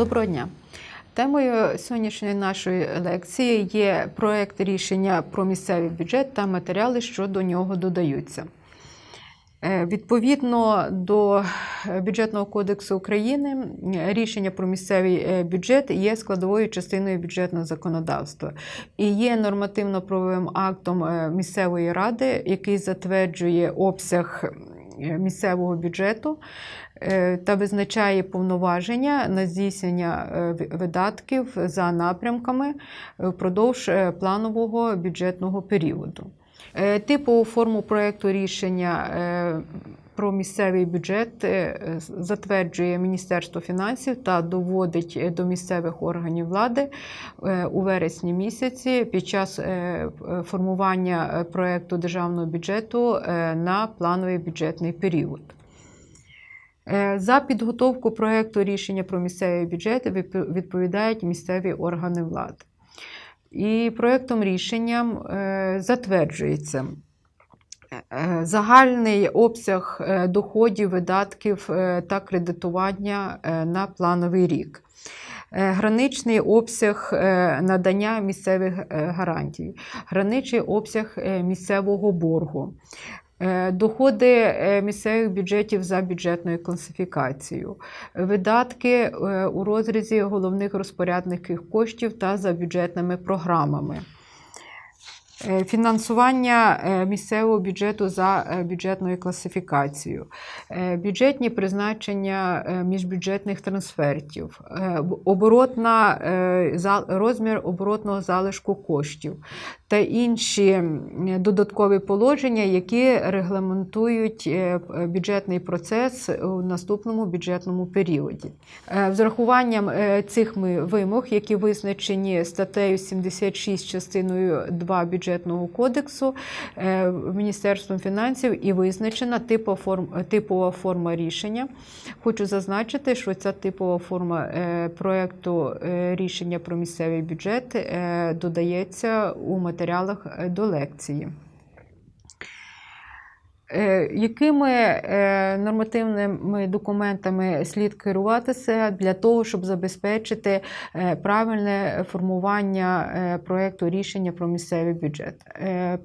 Доброго дня. Темою сьогоднішньої нашої лекції є проект рішення про місцевий бюджет та матеріали, що до нього додаються. Е, Відповідно до бюджетного кодексу України, рішення про місцевий е, бюджет є складовою частиною бюджетного законодавства і є нормативно-правовим актом е, місцевої ради, який затверджує обсяг місцевого бюджету е, та визначає повноваження на здійснення е, видатків за напрямками впродовж е, планового бюджетного періоду. Е, Типову форму проєкту рішення е, про місцевий бюджет е, затверджує Міністерство фінансів та доводить е, до місцевих органів влади е, у вересні місяці під час формування проєкту державного бюджету на плановий бюджетний період. За підготовку проєкту рішення про місцевий бюджет відповідають місцеві органи влади. І проєктом рішенням затверджується загальний обсяг е, доходів, видатків е, та кредитування е, на плановий рік. Е, Граничний обсяг е, надання місцевих е, гарантій, граничний обсяг е, місцевого боргу, е, доходи е, місцевих бюджетів за бюджетною класифікацією, видатки е, у розрізі головних розпорядників коштів та за бюджетними програмами. Е, Фінансування е, місцевого бюджету за е, бюджетною класифікацією, бюджетні призначення міжбюджетних трансфертів, оборотна, розмір оборотного залишку коштів та інші додаткові положення, які регламентують е, бюджетний процес у наступному бюджетному періоді. Е, З урахуванням е, цих вимог, які визначені статтею 76 частиною 2 бюджетного кодексу, е, Міністерством фінансів і визначена типова форма, рішення. Хочу зазначити, що ця типова форма е, проекту е, рішення про місцевий бюджет е, додається у матеріалах е, до лекції. Е, Якими е, нормативними документами слід керуватися для того, щоб забезпечити е, правильне формування проекту рішення про місцевий бюджет?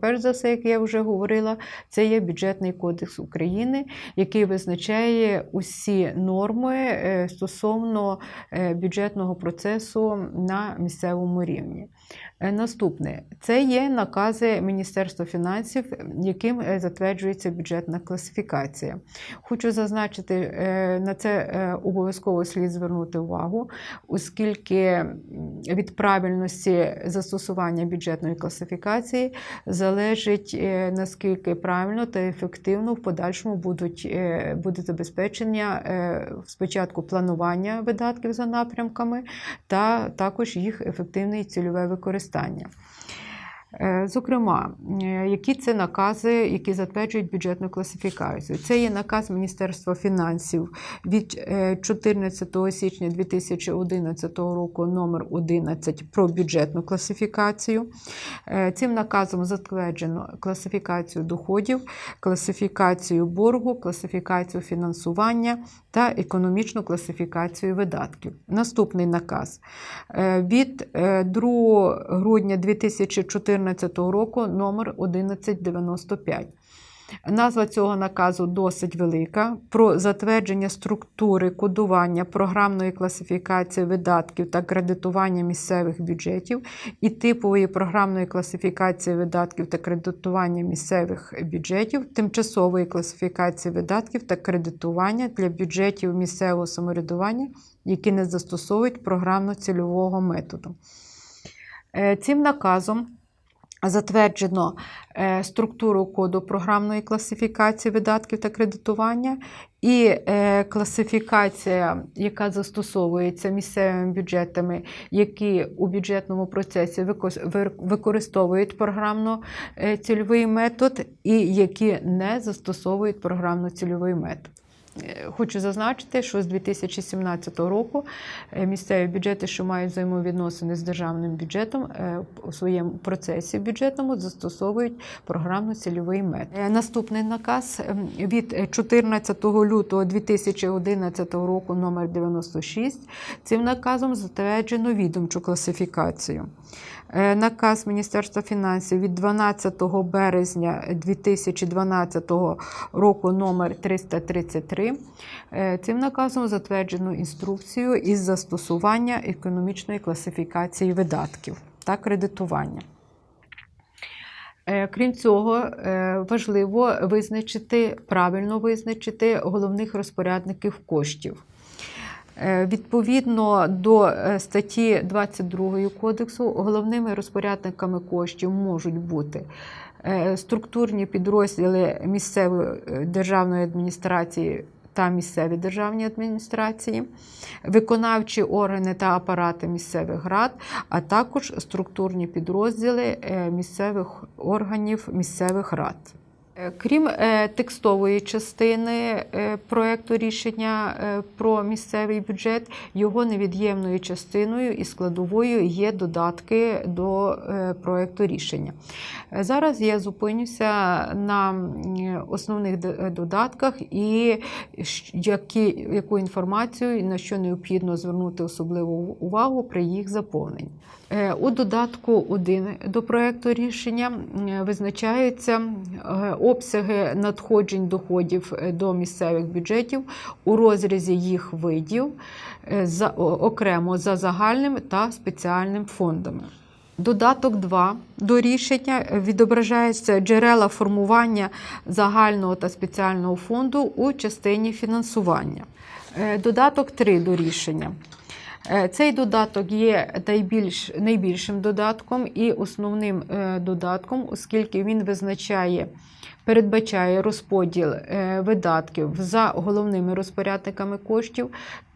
Перш за все, як я вже говорила, це є бюджетний кодекс України, який визначає усі норми стосовно бюджетного процесу на місцевому рівні. Наступне це є накази Міністерства фінансів, яким затверджується бюджетна класифікація. Хочу зазначити, е, на це е, обов'язково слід звернути увагу, оскільки від правильності застосування бюджетної класифікації залежить е, наскільки правильно та ефективно в подальшому будуть, буде забезпечення спочатку планування видатків за напрямками та також їх ефективне і цільове використання. Е, Зокрема, е, які це накази, які затверджують бюджетну класифікацію? Це є наказ Міністерства фінансів від е, 14 січня 2011 року номер 11 про бюджетну класифікацію. Е, Цим наказом затверджено класифікацію доходів, класифікацію боргу, класифікацію фінансування та економічну класифікацію видатків. Наступний наказ Е, від е, 2 грудня 2014 року номер 1195. Назва цього наказу досить велика. Про затвердження структури кодування програмної класифікації видатків та кредитування місцевих бюджетів і типової програмної класифікації видатків та кредитування місцевих бюджетів, тимчасової класифікації видатків та кредитування для бюджетів місцевого самоврядування, які не застосовують програмно-цільового методу. Е, Цим наказом затверджено е, структуру коду програмної класифікації видатків та кредитування і е, класифікація, яка застосовується місцевими бюджетами, які у бюджетному процесі використовують програмно-цільовий метод, і які не застосовують програмно-цільовий метод. Е, хочу зазначити, що з 2017 року е, місцеві бюджети, що мають взаємовідносини з державним бюджетом, е, у своєму процесі бюджетному застосовують програмно-цільовий метод. Наступний наказ ем, від 14 лютого 2011 року номер 96 Цим наказом затверджено відомчу класифікацію. Е, Наказ Міністерства фінансів від 12 березня 2012 року номер 333. Е, Цим наказом затверджено інструкцію із застосування економічної класифікації видатків та кредитування. Е, Крім цього, важливо визначити, правильно визначити головних розпорядників коштів. Е, Відповідно до е, статті 22 кодексу, головними розпорядниками коштів можуть бути е, структурні підрозділи місцевої державної адміністрації та місцеві державні адміністрації, виконавчі органи та апарати місцевих рад, а також структурні підрозділи місцевих органів місцевих рад. Е, Крім е, текстової частини е, проекту рішення про місцевий бюджет, його невід'ємною частиною і складовою є додатки до проекту рішення. Зараз я зупинюся на основних додатках і які, яку інформацію на що необхідно звернути особливу увагу при їх заповненні. У додатку 1 до проекту рішення визначаються обсяги надходжень доходів е, до місцевих бюджетів у розрізі їх видів е, за, окремо за загальним та спеціальним фондами. Додаток 2 до рішення відображаються джерела формування загального та спеціального фонду у частині фінансування. Е, Додаток 3 до рішення. Е, Цей додаток є найбільш, найбільшим додатком і основним е, додатком, оскільки він визначає, передбачає розподіл е, видатків за головними розпорядниками коштів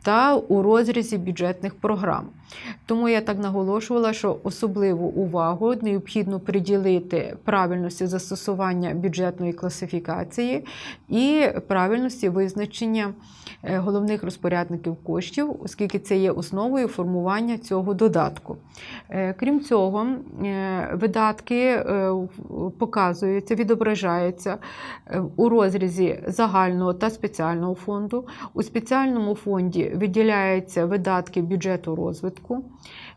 та у розрізі бюджетних програм. Тому я так наголошувала, що особливу увагу необхідно приділити правильності застосування бюджетної класифікації і правильності визначення е, головних розпорядників коштів, оскільки це є основою формування цього додатку. Е, Крім цього, видатки показуються, відображаються е, у розрізі загального та спеціального фонду. У спеціальному фонді виділяються видатки бюджету розвитку.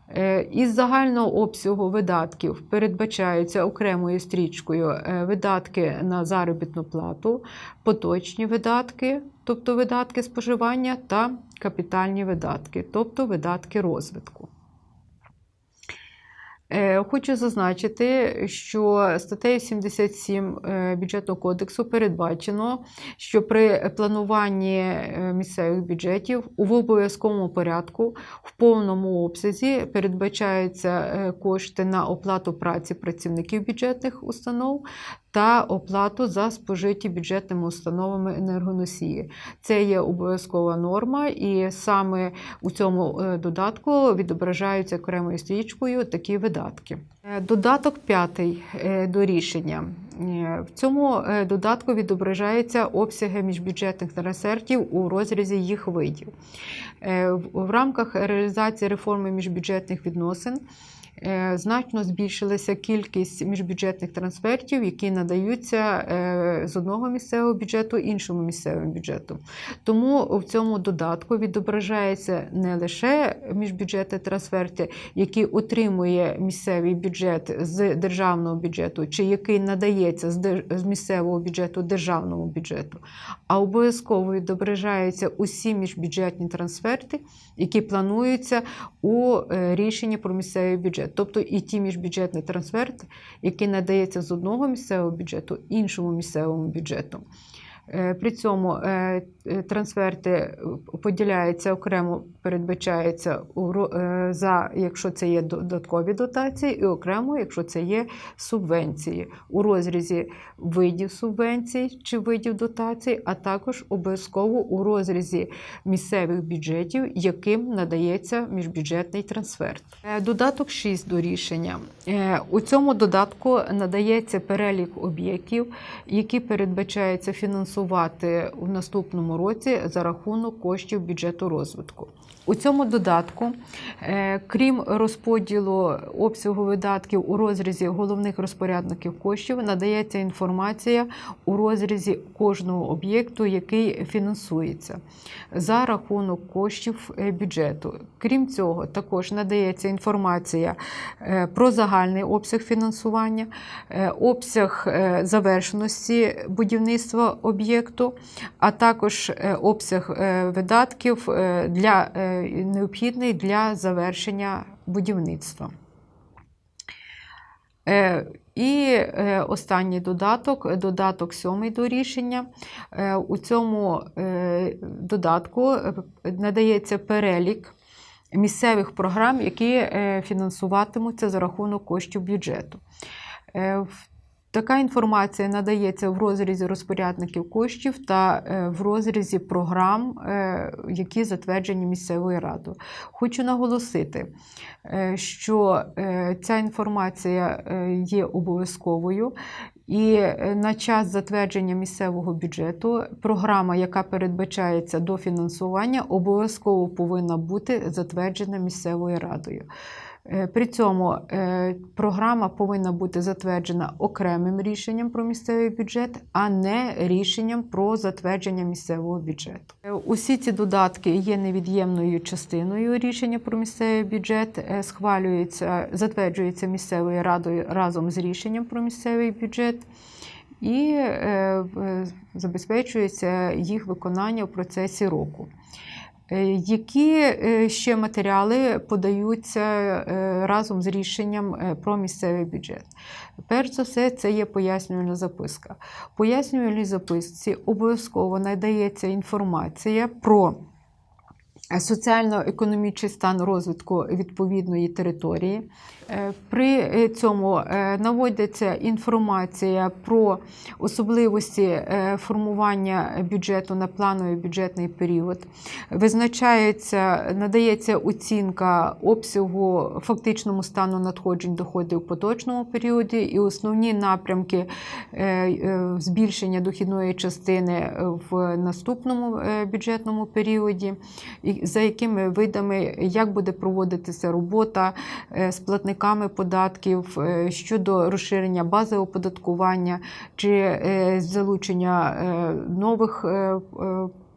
Е, Із загального обсягу видатків передбачаються окремою стрічкою е, видатки на заробітну плату, поточні видатки, тобто видатки споживання, та капітальні видатки, тобто видатки розвитку. Е, Хочу зазначити, що статтею 77 е, бюджетного кодексу передбачено, що при плануванні е, місцевих бюджетів в обов'язковому порядку в повному обсязі передбачаються кошти на оплату праці працівників бюджетних установ та оплату за спожиті бюджетними установами енергоносії. Це є обов'язкова норма, і саме у цьому е, додатку відображаються окремою стрічкою такі видатки. Е, Додаток п'ятий е, до рішення. В цьому додатку відображаються обсяги міжбюджетних трансфертів у розрізі їх видів. В рамках реалізації реформи міжбюджетних відносин значно збільшилася кількість міжбюджетних трансфертів, які надаються е, з одного місцевого бюджету іншому місцевому бюджету. Тому в цьому додатку відображається не лише міжбюджетні трансферти, які отримує місцевий бюджет з державного бюджету, чи який надається з місцевого бюджету державному бюджету, а обов'язково відображаються усі міжбюджетні трансферти, які плануються у е, рішенні про місцевий бюджет. Тобто і ті міжбюджетні трансферти, які надається з одного місцевого бюджету іншому місцевому бюджету. Е, При цьому е, е, трансферти поділяються окремо, е, за, якщо це є додаткові дотації, і окремо, якщо це є субвенції у розрізі видів субвенцій чи видів дотацій, а також обов'язково у розрізі місцевих бюджетів, яким надається міжбюджетний трансферт. Додаток 6 до рішення. У цьому додатку надається перелік об'єктів, які передбачаються фінансуванням фінансувати у наступному році за рахунок коштів бюджету розвитку. У цьому додатку, е, крім розподілу обсягу видатків у розрізі головних розпорядників коштів, надається інформація у розрізі кожного об'єкту, який фінансується за рахунок коштів е, бюджету. Крім цього, також надається інформація е, про загальний обсяг фінансування, обсяг завершеності будівництва об'єкту, а також е, обсяг е, видатків е, для, необхідний для завершення будівництва. І останній додаток, додаток сьомий до рішення. У цьому додатку надається перелік місцевих програм, які фінансуватимуться за рахунок коштів бюджету. В- Така інформація надається в розрізі розпорядників коштів та е, в розрізі програм, е, які затверджені місцевою радою. Хочу наголосити, е, що ця інформація є обов'язковою. І на час затвердження місцевого бюджету програма, яка передбачається до фінансування, обов'язково повинна бути затверджена місцевою радою. Е, При цьому е, програма повинна бути затверджена окремим рішенням про місцевий бюджет, а не рішенням про затвердження місцевого бюджету. Е, Усі ці додатки є невід'ємною частиною рішення про місцевий бюджет, схвалюється, затверджується місцевою радою разом з рішенням про місцевий бюджет. І забезпечується їх виконання в процесі року. Е, Які е, ще матеріали подаються е, разом з рішенням про місцевий бюджет? Перш за все, це є пояснювальна записка. В пояснювальній записці обов'язково надається інформація про соціально-економічний стан розвитку відповідної території. Е, При е, цьому е, наводиться інформація про особливості формування бюджету на плановий бюджетний період. Визначається, надається оцінка обсягу фактичному стану надходжень доходів в поточному періоді і основні напрямки збільшення дохідної частини в наступному бюджетному періоді, за якими видами як буде проводитися робота е, з платниками податків е, щодо розширення бази оподаткування чи е, залучення нових.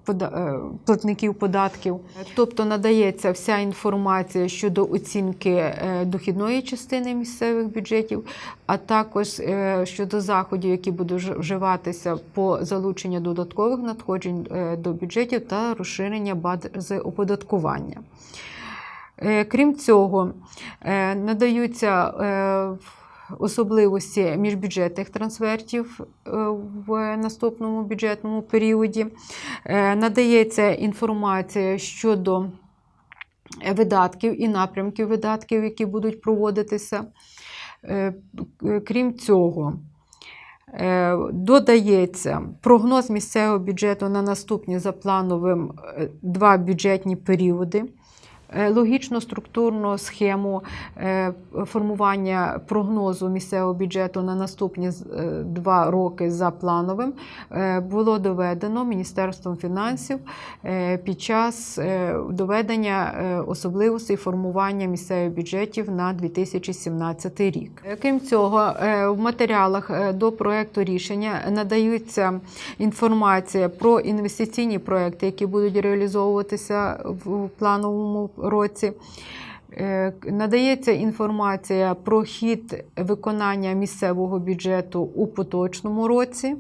Е, Платників податків, тобто надається вся інформація щодо оцінки е, дохідної частини місцевих бюджетів, а також е, щодо заходів, які будуть вживатися по залученню додаткових надходжень до бюджетів та розширення бази оподаткування. Крім цього, надаються особливості міжбюджетних трансфертів е, в наступному бюджетному періоді. Е, Надається інформація щодо видатків і напрямків видатків, які будуть проводитися. Е, Крім цього, додається прогноз місцевого бюджету на наступні за плановим два бюджетні періоди. Е, Логічно-структурну схему е, формування прогнозу місцевого бюджету на наступні е, два роки за плановим було доведено Міністерством фінансів під час доведення особливостей формування місцевих бюджетів на 2017 рік. Крім цього, в матеріалах до проекту рішення надаються інформація про інвестиційні проекти, які будуть реалізовуватися в плановому році. Е, Надається інформація про хід виконання місцевого бюджету у поточному році.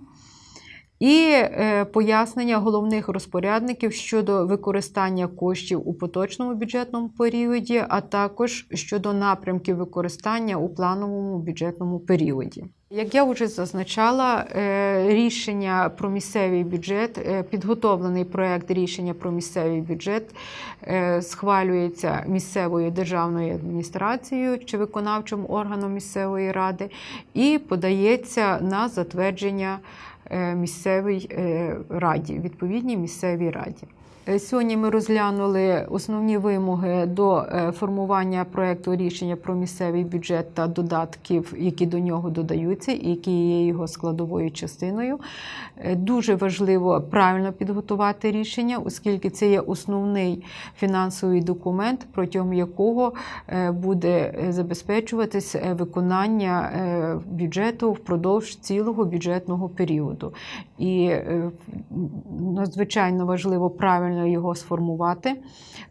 І е, пояснення головних розпорядників щодо використання коштів у поточному бюджетному періоді, а також щодо напрямків використання у плановому бюджетному періоді. Як я вже зазначала, е, рішення про місцевий бюджет, е, підготовлений проект рішення про місцевий бюджет схвалюється місцевою державною адміністрацією чи виконавчим органом місцевої ради і подається на затвердження місцевій е, раді, відповідній місцевій раді. Е, Сьогодні ми розглянули основні вимоги до е, формування проекту рішення про місцевий бюджет та додатків, які до нього додаються, і які є його складовою частиною. Е, Дуже важливо правильно підготувати рішення, оскільки це є основний фінансовий документ, протягом якого буде забезпечуватись виконання бюджету впродовж цілого бюджетного періоду. І надзвичайно важливо правильно його сформувати,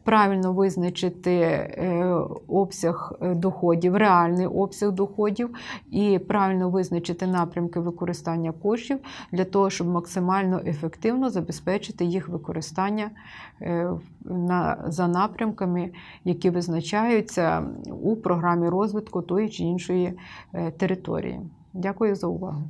правильно визначити е, обсяг е, доходів, реальний обсяг доходів, і правильно визначити напрямки використання коштів для того, щоб максимально ефективно забезпечити їх використання е, за напрямками, які визначаються у програмі розвитку тої чи іншої е, території. Дякую за увагу.